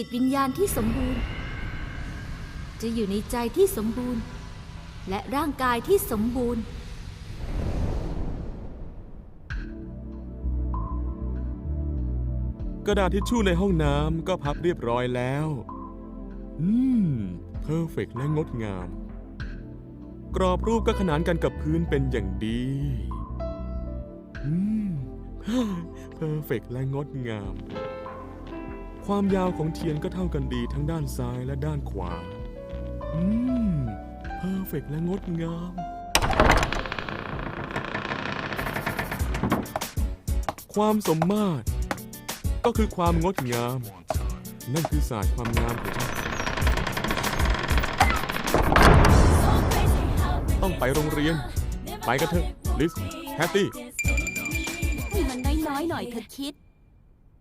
จิตวิญญาณที่สมบูรณ์ จะอยู่ในใจที่สมบูรณ์ และร่างกายที่สมบูรณ์ กระดาษทิชชู่ในห้องน้ำก็พับเรียบร้อยแล้ว อืม เพอร์เฟกและงดงาม กรอบรูปก็ขนานกันกับพื้นเป็นอย่างดี อืม เพอร์เฟกและงดงาม ความยาวของเทียนก็เท่ากันดีทั้งด้านซ้ายและด้านขวา อืม เพอร์เฟกและงดงาม ความสมมาตร ก็คือความงดงาม นั่นคือศาสตร์ความงามของฉันต้องไปโรงเรียน ไปกันเถอะ ลิสแฮตตี้ มันน้อยๆหน่อยเธอคิด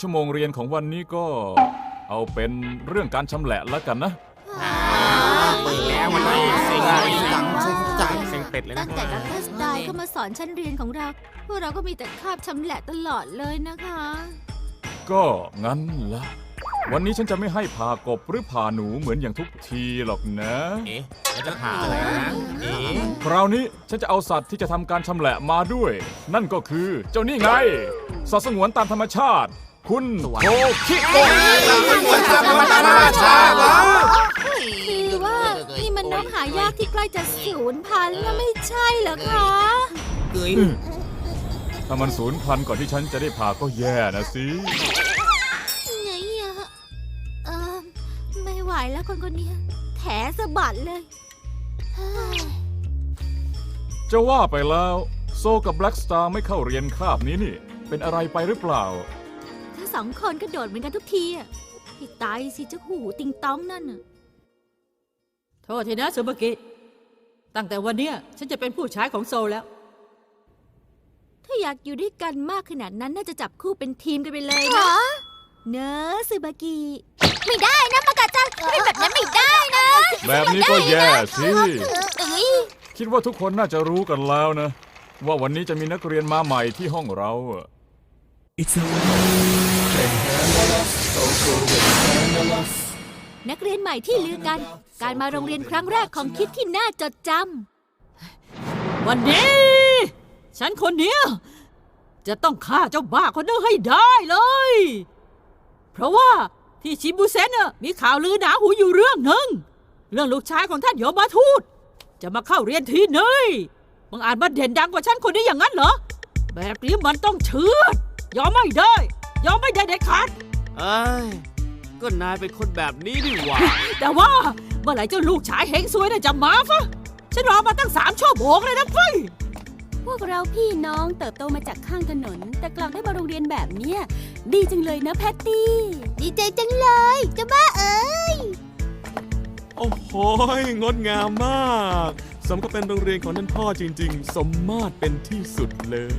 ชั่วโมงเรียนของวันนี้ก็เอาเป็นเรื่องการชำแหละแล้วกันนะ เปิดแล้ววันนี้เซ็งเลยจังเซ็งจังเซ็งเป็ดเลยตั้นะงแต่ดรสไตล์เข้ามาสอนชั้นเรียนของเรา พวกเราก็มีแต่คาบชำแหละตลอดเลยนะคะ ก็งั้นละวันนี้ฉันจะไม่ให้ผ่ากบหรือผ่าหนูเหมือนอย่างทุกทีหรอกนะ เอ๊ะแล้วจะผ่าอะไรนะเอ๊ะคราวนี้ฉันจะเอาสัตว์ที่จะทำการชำแหละมาด้วย นั่นก็คือเจ้านี่ไง สัตว์สงวนตามธรรมชาติ คุณโคคิโกะคือว่านี่มันนกหายากที่ใกล้จะสูญพันธุ์แล้วไม่ใช่เหรอคะเกยถ้ามันสูญพันธุ์ก่อนที่ฉันจะได้ผ่าก็แย่นะสิไงอะเออไม่ไหวแล้วคนคนนี้แผลสะบัดเลย จะว่าไปแล้ว โซกับแบล็กสตาร์ไม่เข้าเรียนคาบนี้นี่ เป็นอะไรไปหรือเปล่า ทั้งสองคนก็โดดเหมือนกันทุกทีอะพี่ตายสิเจ้าหูติงต้องนั่นน่ะโทษทีนะซูบากิ ตั้งแต่วันเนี้ยฉันจะเป็นผู้ชายของโซลแล้ว ถ้าอยากอยู่ด้วยกันมากขนาดนั้นน่าจะจับคู่เป็นทีมกันไปเลยนะ เนอะซึบากิไม่ได้นะมากาจังเป็นแบบนั้นไม่ได้นะแบบนี้ก็แย่สิ เอ้ยคิดว่าทุกคนน่าจะรู้กันแล้วนะ ว่าวันนี้จะมีนักเรียนมาใหม่ที่ห้องเราอะ นักเรียนใหม่ที่ลือกัน การมาโรงเรียนครั้งแรกของคิดที่น่าจดจำ วันนี้ ฉันคนเนี้ยจะต้องฆ่าเจ้าบ้าคนนั้นให้ได้เลย เพราะว่าที่ชิบูเซนน่ะมีข่าวลือหนาหูอยู่เรื่องหนึ่ง เรื่องลูกชายของท่านโยมาทูต จะมาเข้าเรียนที่นี่บังอาจมาเด่นดังกว่าฉันคนนี้อย่างนั้นเหรอ แบบนี้มันต้องเชื่อดยอมไม่ได้ ยอมไม่ได้เด็ดขาดเอ้ยก็นายเป็นคนแบบนี้นี่หว่า แต่ว่าเมื่อไหร่เจ้าลูกชายเฮงซวยน่ะจะมาฟะฉันรอมาตั้งสามชั่วโมงเลยนะเฟ้ยพวกเราพี่น้องเติบโตมาจากข้างถนน แต่กลับได้มาโรงเรียนแบบเนี้ยดีจังเลยนะแพตตี้ำดีใจจังเลยเจ้าบ้าเอ๋ยโอ้โหงดงามมาก สมกับเป็นโรงเรียนของท่านพ่อจริง ๆ สมมาตรเป็นที่สุดเลย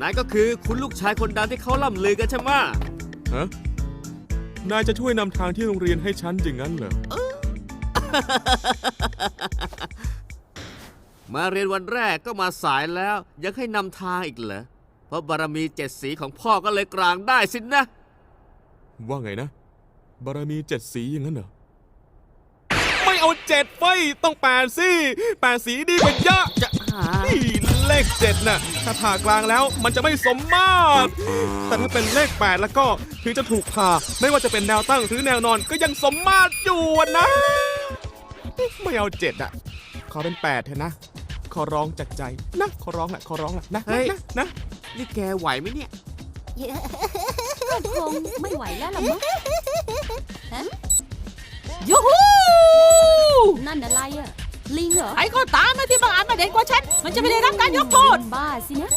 นายก็คือคุณลูกชายคนดังที่เขาล่ำลือกันใช่ไหมะฮะนายจะช่วยนำทางที่โรงเรียนให้ฉันอย่างนั้นเหรอ มาเรียนวันแรกก็มาสายแล้ว ยังให้นำทางอีกเหรอ เพราะบารมีเจ็ดสีของพ่อก็เลยกลางได้สินะว่าไงนะ บารมีเจ็ดสีอย่างนั้นเหรอ ไม่เอาเจ็ดไฟยต้องแปดสิแปดสีดีกว่าเยอะจะหา นี่เลขเจ็ดน่ะ ถ้าผ่ากลางแล้วมันจะไม่สมมาตร แต่ถ้าเป็นเลขแปดแล้วก็ถึงจะถูกผ่า ไม่ว่าจะเป็นแนวตั้งหรือแนวนอนก็ยังสมมาตรอยู่อะนะ ไม่เอาเจ็ดอะขอเป็นแปดเถอะนะ ขอร้องจากใจนะขอร้องแหละขอร้องแหละนะเฮ้ยนะนะนี่แกไหวไหมเนี่ย คงไม่ไหวแล้วล่ะมั้งยูฮูนั่นอะไรอะ ลิงเหรอใครก็ตามนะที่บังอาจมาเด่นกว่าฉัน มันจะไม่ได้รับการยกโทษ บ้าสินะ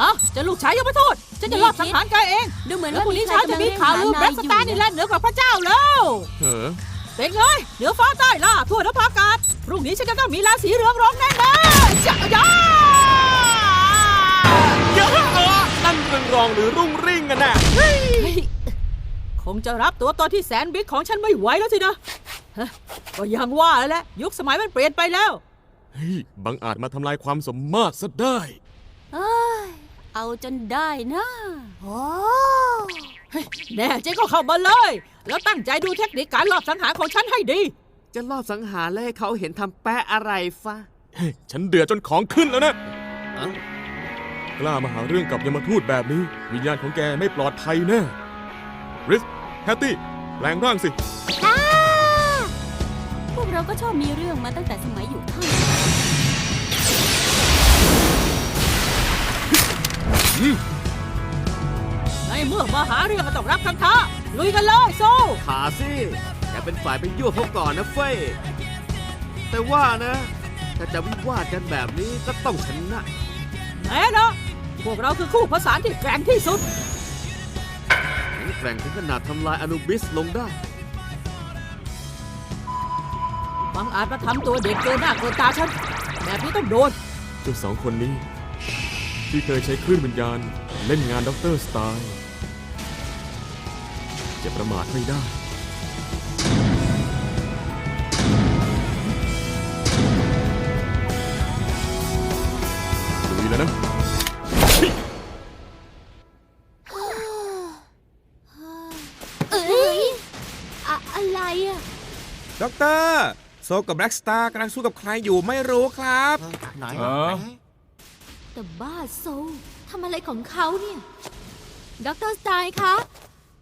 อะเจะลูกชายยกมาโทษ ฉันจะรอบสังหารแกเอง ดูเหมือนแล้วว่าพรุ่งมีนี้ใครเช้าจะกำลังมีเรียกข่าวหาลือแบนาล็ยกอสยู่ตาร์นี่แหละเหนือกว่าพระเจ้าแล้วเหอะเป็นไงเหนือฟ้าใต้ล่าทั่วนภาอากาศพรุ่งนี้ฉันจะต้องมีราศีเรืองร้องแน่ๆจ้าจ้าเยอะเออนั่นเรืองรองหรือรุ่งริ่งกันน่ะเฮ้ยคงจะรับตัวตนที่แสนบิ๊กของฉันไม่ไหวแล้วสินะฮะ ก็ยังว่าแล้วแหละยุคสมัยมันเปลี่ยนไปแล้ว เฮ้ยบังอาจมาทำลายความสมมาตรซะได้ เอ้ยเอาจนได้นะแน่จริงก็เข้ามาเลย แล้วตั้งใจดูเทคนิคการลอบสังหารของฉันให้ดี จะรอบสังหารแล้วให้เขาเห็นทำแปะอะไรฟะเฮ้ยฉันเดือดจนของขึ้นแล้วนะเอ้ากล้ามาหาเรื่องกับยมทูตแบบนี้ วิญญาณของแกไม่ปลอดภัยแน่ริสแฮตตี้แปลงร่างสิพว กเราก็ชอบมีเรื่องมาตั้งแต่สมัยอยู่ข้างในเมื่อมาหาเรื่องก็ต้องรับคำท้าลุยกันเลยโซ่ขาสิแกเป็นฝ่ายไปยั่วเขาก่อนนะเฟ้ยแต่ว่านะ ถ้าจะวิวาทกันแบบนี้ก็ต้องชนะแน่นะพวกเราคือคู่ผสานที่แกร่งที่สุดแข็งแกร่งถึงขนาดทำลายอนุบิสลงได้ บางอาจมาทำตัวเด็กเกินหน้าเกินตาฉัน แบบนี้ต้องโดน เจ้าสองคนนี้ ที่เคยใช้คลื่นวิญญาณ เล่นงานด็อกเตอร์สไตล์จะประมาทไม่ได้ลุยแล้วนะเอ้ยอะอะไรอะด็อกเตอร์ โซกับแบล็กสตาร์กำลังสู้กับใครอยู่ไม่รู้ครับ ไหนเออแต่บ้าโซทำอะไรของเขาเนี่ยดรสไตน์คะ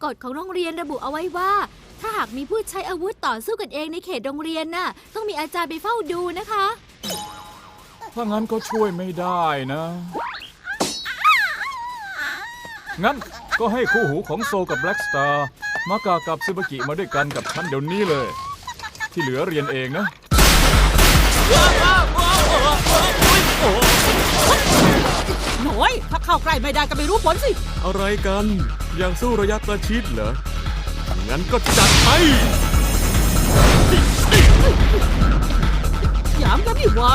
กฎของโรงเรียนระบุเอาไว้ว่า ถ้าหากมีผู้ใช้อาวุธต่อสู้กันเองในเขตโรงเรียนน่ะ ต้องมีอาจารย์ไปเฝ้าดูนะคะ ถ้างั้นก็ช่วยไม่ได้นะ งั้นก็ให้คู่หูของโซกับแบล็กสตาร์มากากับซึบากิมาด้วยกันกับฉันเดี๋ยวนี้เลย ที่เหลือเรียนเองนะ หน่อยถ้าเข้าใกล้ไม่ได้ก็ไม่รู้ผลสิ อะไรกันอย่างสู้ระยะประชิดเหรอ งั้นก็จัดไป หยามกันนี่หวะ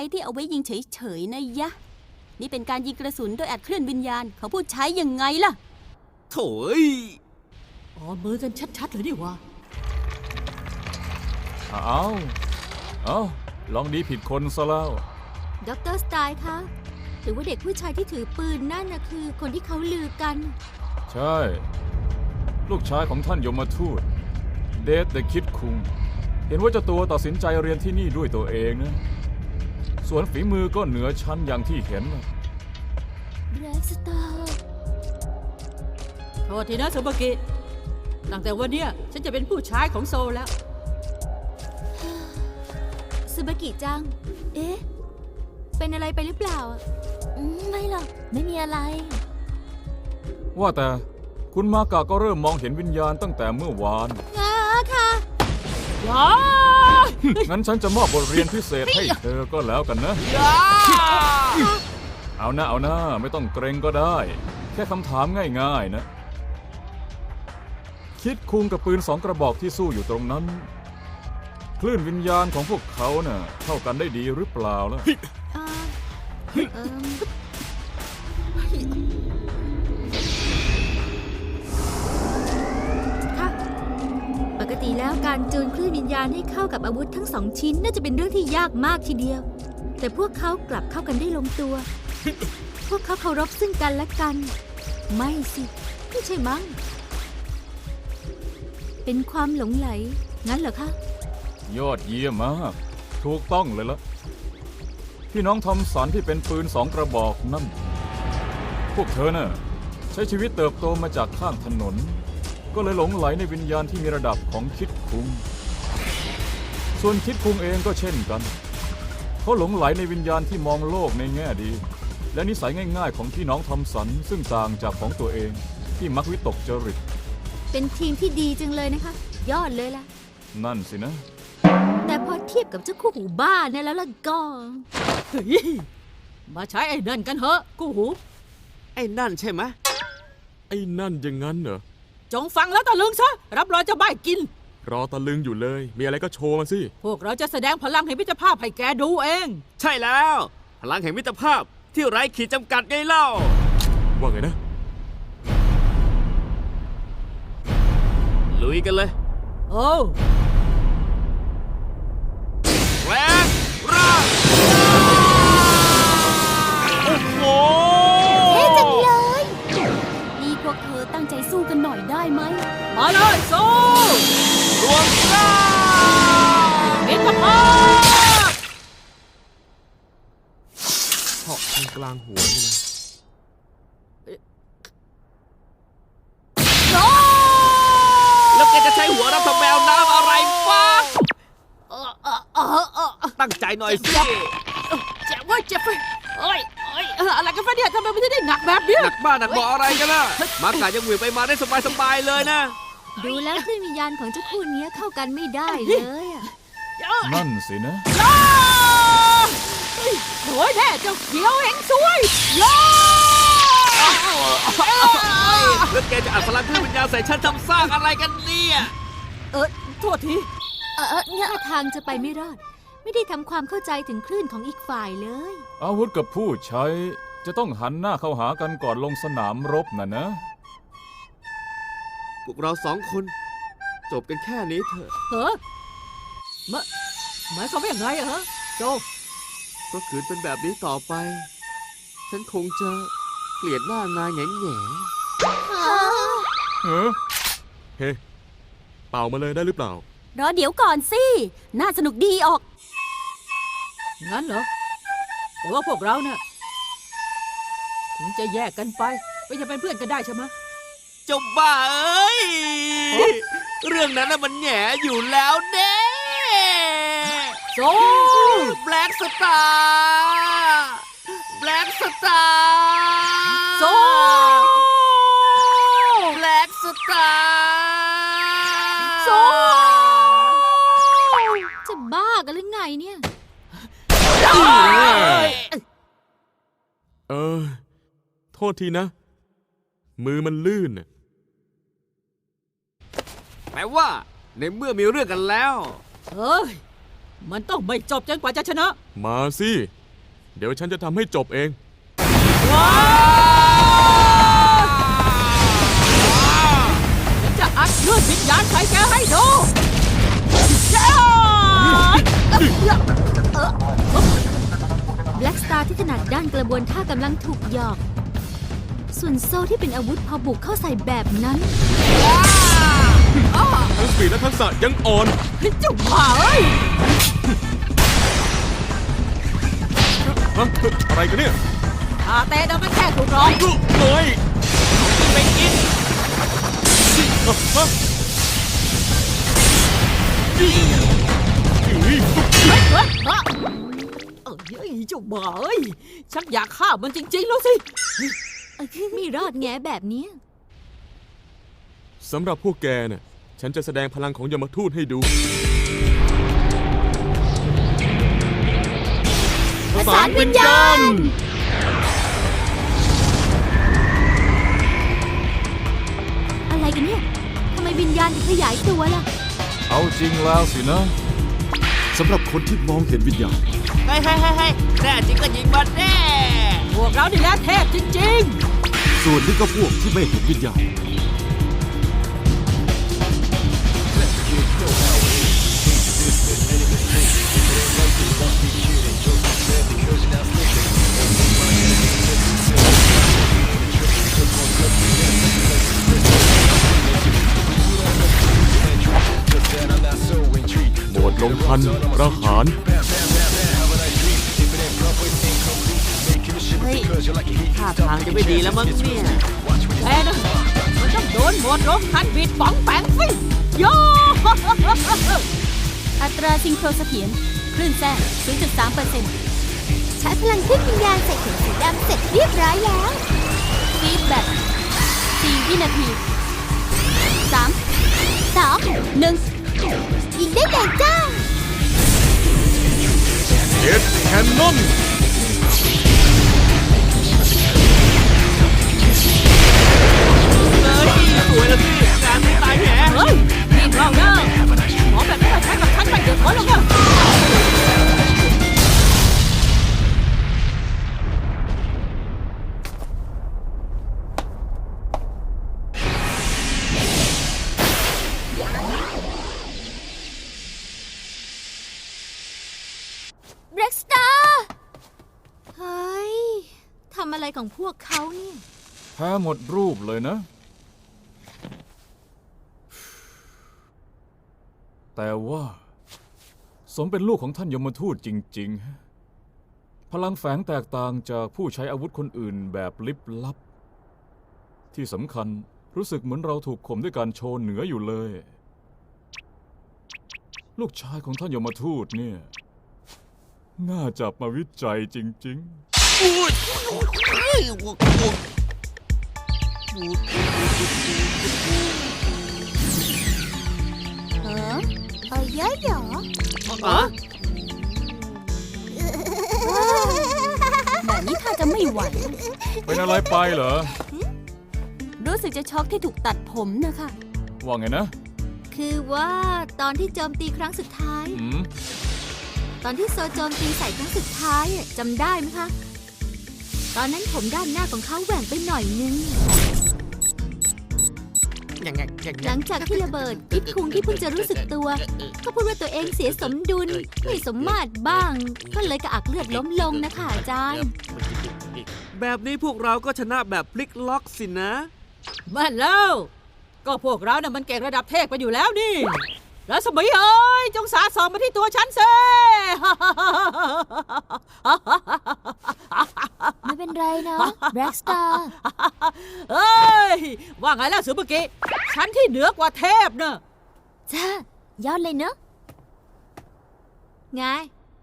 ทั่วไปที่เอาไว้ยิงเฉยๆนะยะ นี่เป็นการยิงกระสุนโดยอัดเคลื่อนวิญญาณ เขาพูดใช้ยังไงล่ะ โถ่เอ้ยอ๋อมือกันชัดๆเลยนี่หวะเอาเอาลองดีผิดคนซะแล้วดรสไตน์คะหรือว่าเด็กผู้ชายที่ถือปืนนั่นน่ะคือ คนที่เขาลือกัน ใช่ ลูกชายของท่านยมทูต เดทเดคิดคุง เห็นว่าเจ้าตัวตัดสินใจเรียนที่นี่ด้วยตัวเองนะ ส่วนฝีมือก็เหนือชั้นอย่างที่เห็นนะแร็กสตาร์โทษทีนะสุบากิตั้งแต่วันเนี้ยฉันจะเป็นผู้ชายของโซลแล้ว ซูบากิจัง เอ๊ะ เป็นอะไรไปหรือเปล่าอะอืมไม่หรอก ไม่มีอะไร ว่าแต่คุณมากะก็เริ่มมองเห็นวิญญาณตั้งแต่เมื่อวานงาค่ะ ว้างั้นฉันจะมอบบทเรียนพิเศษให้เธอก็แล้วกันนะ เอานะเอานะไม่ต้องเกรงก็ได้ แค่คำถามง่ายๆนะ คิดคุงกับปืนสองกระบอกที่สู้อยู่ตรงนั้น คลื่นวิญญาณของพวกเขาเน่ะเข้ากันได้ดีหรือเปล่าล่ะ เอ่อเอิ่ม ติแล้วการจูนคลื่นวิญญาณให้เข้ากับอาวุธทั้งสองชิ้นน่าจะเป็นเรื่องที่ยากมากทีเดียว แต่พวกเขากลับเข้ากันได้ลงตัว พวกเขาเคารพซึ่งกันและกัน ไม่สิไม่ใช่มั้ง เป็นความหลงไหล งั้นเหรอคะ ยอดเยี่ยมมาก ถูกต้องเลยละพี่น้องทอมสันที่เป็นปืนสองกระบอกนั่น พวกเธอน่ะใช้ชีวิตเติบโตมาจากข้างถนน ก็เลยหลงไหลในวิญญาณที่มีระดับของคิดคุง ส่วนคิดคุงเองก็เช่นกัน เขาหลงไหลในวิญญาณที่มองโลกในแง่ดี และนิสัยง่ายๆ ของพี่น้องทอมสันซึ่งต่างจากของตัวเองที่มักวิตกจริต เป็นทีมที่ดีจังเลยนะคะ ยอดเลยล่ะ นั่นสินะ แต่พอเทียบกับเจ้าคู่หูบ้าเนี่ยแล้วล่ะก็เฮ้ยมาใช้ไอ้นั่นกันเถอะกูหู ไอ้นั่นใช่ไหมไอ้นั่นอย่างนั้นเหรอ จงฟังแล้วตะลึงซะ รับรองจะไม่กิน รอตะลึงอยู่เลย มีอะไรก็โชว์มาสิ พวกเราจะแสดงพลังแห่งมิตรภาพให้แกดูเอง ใช่แล้ว พลังแห่งมิตรภาพที่ไร้ขีดจำกัดไงเล่า ว่าไงนะ ลุยกันเลย โอ้ ได้ไหม มาเลยโซรวมร่างมิตรภาพเพาะตรงกลางหัวนี่นะแล้วแกจะใช้หัวรับทำแมวน้ำอะไรฟ้าตั้งใจหน่อยสิ เจ็บเว่าเจ็บเว้ยเอ้ย อ้ยเอ่ออะไรกันฟะเนี่ยทำไมมันจะได้หนักแบบเนี้ยหนักบ้านหนักบ่ออะไรกันล่ะมากายังเหวี่ยงไปมาได้สบายๆเลยนะ ดูแล้วคลื่นวิญญาณของเจ้าคู่เนี้ยเข้ากันไม่ได้เลยอะนั่นสินะอ้าเฮ้ยโอ้ยแน่เจ้าเขียวเห็นสวยย่าแล้วแกจะอัดพลังคลื่นวิญญาณใส่ฉันทำสร้างอะไรกันเนี่ย เออโทษที เออเออเนี่ยทางจะไปไม่รอด ไม่ได้ทำความเข้าใจถึงคลื่นของอีกฝ่ายเลย อาวุธกับผู้ใช้จะต้องหันหน้าเข้าหากันก่อนลงสนามรบน่ะนะ พวกเราสองคนจบกันแค่นี้เถอะเออมาหมายความว่าอย่างไรอะฮะโจเพราะขืนเป็นแบบนี้ต่อไป ฉันคงจะเกลียดหน้านายแง่แง่เออเฮ้ เป่ามาเลยได้หรือเปล่า รอเดี๋ยวก่อนสิ น่าสนุกดีออก งั้นเหรอ แต่ว่าพวกเราเนี่ยถึงจะแยกกันไปก็ยังเป็นเพื่อนกันได้ใช่ไหมเจ้าบ้าเอ้ย เรื่องนั้นน่ะมันแหง่อยู่แล้วเน่โจแบล็กสตาร์แบล็กสตาร์โจแบล็กสตาร์โจจะบ้ากันหรือไงเนี่ย เออ โทษทีนะ มือมันลื่นน่ะแปลว่า ในเมื่อมีเรื่องกันแล้ว เฮ้ย มันต้องไม่จบจนกว่าจะชนะ มาสิ เดี๋ยวฉันจะทำให้จบเองฉันจะอัดเลือดวิญญาณใส่แกให้ดูจ้าแบล็กส ตาร์ที่ถนัดด้านกระบวนท่ากำลังถูกหยอก ส่วนโซ่ที่เป็นอาวุธพอบุกเข้าใส่แบบนั้นทั้งสปีดและทักษะยังอ่อนเจ้าบ้าเอ้ยฮะอะไรกันเนี่ยทอาเต้นะมันแค่ถูกร้องเลยไปกินเฮ้ยเฮ้ยเฮ้ย เอ้ยเจ้าบ้าเอ้ยฉันอยากฆ่ามันจริง ๆ แล้วสิ ไม่รอดแงแบบเนี้ยสำหรับพวกแกน่ะฉันจะแสดงพลังของยมทูตให้ดู ประสานวิญญาณ อะไรกันเนี่ยทำไมวิญญาณถึงขยายตัวล่ะ เอาจริงแล้วสินะ สำหรับคนที่มองเห็นวิญญาณ เฮ้ยเฮ้ยเฮ้ยเฮ้ยแน่จริงก็ยิงมันแน่พวกเรานี่แหละเทพจริงส่วนนี้ก็พวกที่ไม่เห็นวิญญาณโบดลงทันประหาร ท่าทางจะไม่ดีแล้วมั้งเนี่ยๆแพ้นะมันต้องโดนหมดลงทันบิดป๋องแปงสิโยอัตราซิงโครเสถียรคลื่นแทรก0.3เปอร์เซ็นต์ใช้พลังขึ้นวิญญาณใส่เข็มสีดำเสร็จเรียบร้อยแล้วฟีดแบ็ก4วินาที3สอง1ยิงได้เลยจ้าเอ็ดแคนนอน ฮ้ยสวยแล้วสิงานไม่ตายแหมเฮ้ยรีบเล่าเนอะหมอแบบนี้มาใช้กับฉันไปเดือดร้อนแล้วเนอะแบล็กสตาร์เฮ้ยทำอะไรของพวกเขาเนี่ย แพ้หมดรูปเลยนะ แต่ว่า สมเป็นลูกของท่านยมทูตจริงๆฮะพลังแฝงแตกต่างจากผู้ใช้อาวุธคนอื่นแบบลิบลับ ที่สำคัญรู้สึกเหมือนเราถูกข่มด้วยการโชว์เหนืออยู่เลย ลูกชายของท่านยมทูตเนี่ย น่าจับมาวิจัยจริงๆ เออเออเยอะเหรออ๋อแบบนี้ถ้าจะไม่ไหว เป็นอะไรไปเหรอ รู้สึกจะช็อกที่ถูกตัดผมนะคะ ว่าไงนะคือว่าตอนที่โจมตีครั้งสุดท้าย อืมตอนที่โซโจมตีใส่ครั้งสุดท้ายอะจำได้ไหมคะ ตอนนั้นผมด้านหน้าของเขาแหว่งไปหน่อยนึง หลังจากที่ระเบิดอิฟคุงที่เพิ่งจะรู้สึกตัว ก็พูดว่าตัวเองเสียสมดุลไม่สมมาตรบ้าง ก็เลยกระอักเลือดล้มลงนะคะอาจารย์ แบบนี้พวกเราก็ชนะแบบพลิกล็อกสินะ มันแล้ว ก็พวกเราน่ะมันเก่งระดับเทพไปอยู่แล้วนี่ แล้วสมัยเอ้ยจงสาดส่องมาที่ตัวฉันเซ ไม่เป็นไรนะแบล็กสตาร์เอ้ย ว่าไงล่ะสุภกิฉันที่เหนือกว่าเทพเนอะจ้ายอดเลยเนอะไง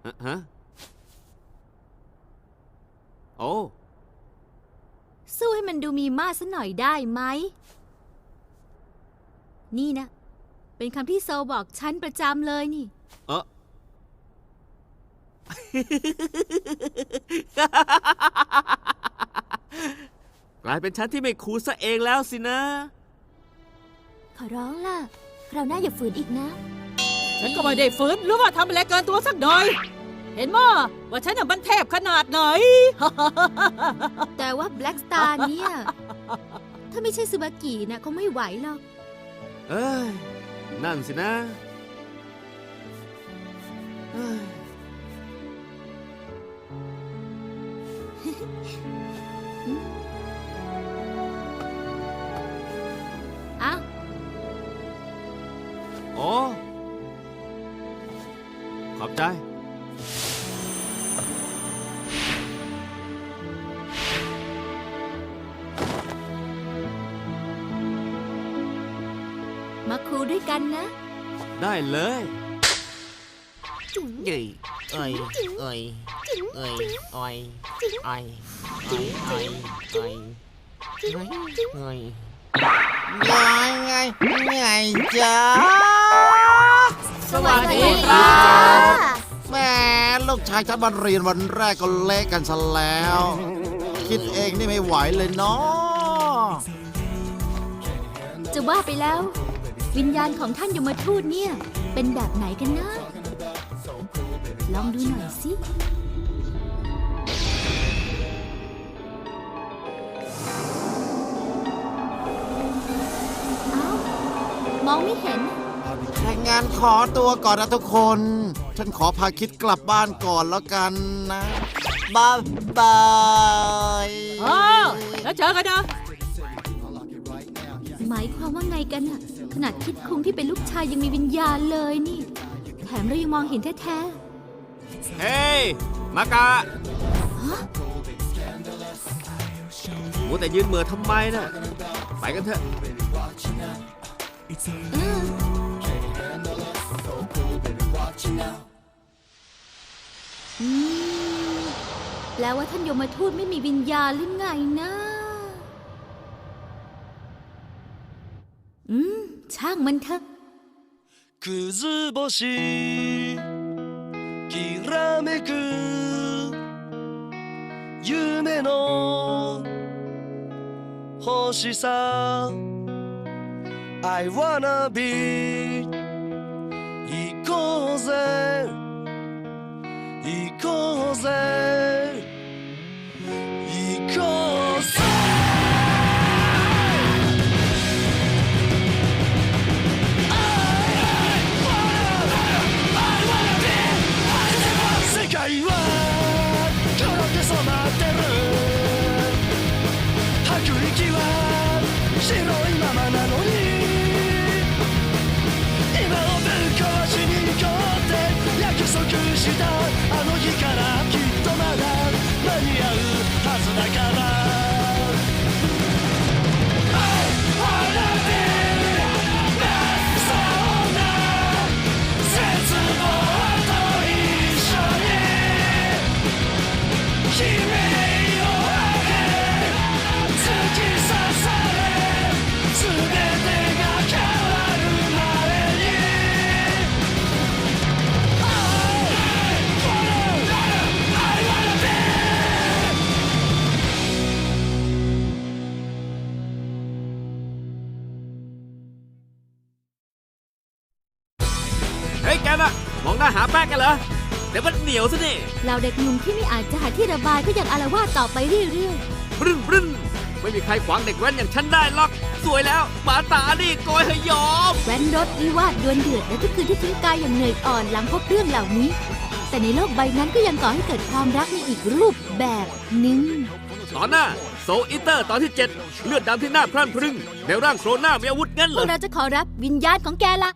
ฮะฮะโอ้ สู้ให้มันดูมีมาซะหน่อยได้ไหม นี่นะ เป็นคำที่โซบอกฉันประจำเลยนี่ เออ กลายเป็นฉันที่ไม่คูลซะเองแล้วสินะ ขอร้องล่ะ คราวหน้าอย่าฝืนอีกนะ ฉันก็ไม่ได้ฝืนหรือว่าทำอะไรเกินตัวสักหน่อย เห็นมั้ว่าฉันน่ะมันเทพขนาดไหน แต่ว่าแบล็กสตาร์เนี่ย ถ้าไม่ใช่ซูบากินะเขาไม่ไหวหรอก เอ้ย นั่นสินะ มาคูด้วยกันนะ ได้เลยเอ้ยเอ้ยเอ้ยเอ้ยอ้อยอ้อยอ้อยอ้อยอ้อยอ้อยไงไงไงจ๊ะสวัสดีค่ะแหม่ลูกชายฉันมาเรียนวันแรกก็เละกันซะแล้ว คิดเองนี่ไม่ไหวเลยเนาะจะว่าไปแล้ว วิญญาณของท่านยมทูตเนี่ย เป็นแบบไหนกันนะ ลองดูหน่อยสิเอ้ามองไม่เห็นถ้างั้นขอตัวก่อนนะทุกคน ฉันขอพาคิดกลับบ้านก่อนแล้วกันนะบายบายอ้าวแล้วเจอกันนะ หมายความว่าไงกันอะ ขนาดคิดคุงที่เป็นลูกชายยังมีวิญญาณเลยนี่ แถมเรายังมองเห็นแท้เฮ้ย มากะมัวแต่ยืนเหมือทำไมนะไปกันเถอะ ๆเอออืมแปลว่าท่านยมทูตไม่มีวิญญาณหรือไงนะ ช่างมันเถอะ くず星きらめく夢の星さ I wanna be 行こうぜ行こうぜ นเหรอเดี๋ยวมันเหนียวซะนี่เหล่าเด็กหนุ่มที่ไม่อาจจะหาที่ระบายก็ยังอารวาสต่อไปเรื่อยบรึ้นบรึ้นไม่มีใครขวางเด็กแว้นอย่างฉันได้หรอก สวยแล้วหมาตานี่โกยให้ยอม ๆ แว้นรถวิวาดดวลเดือดและทุกคืนที่ทิ้งกายอย่างเหนื่อยอ่อนหลังพบเรื่องเหล่านี้ แต่ในโลกใบนั้นก็ยังก่อให้เกิดความรักในอีกรูปแบบหนึ่ง ตอนหน้าโซอิเตอร์ตอนที่ 7 เลือดดำที่หน้าพรั่นพรึง ในร่างโครน่ามีอาวุธงั้นพเหรวอกเราจะขอรับวิญญาณของแกละ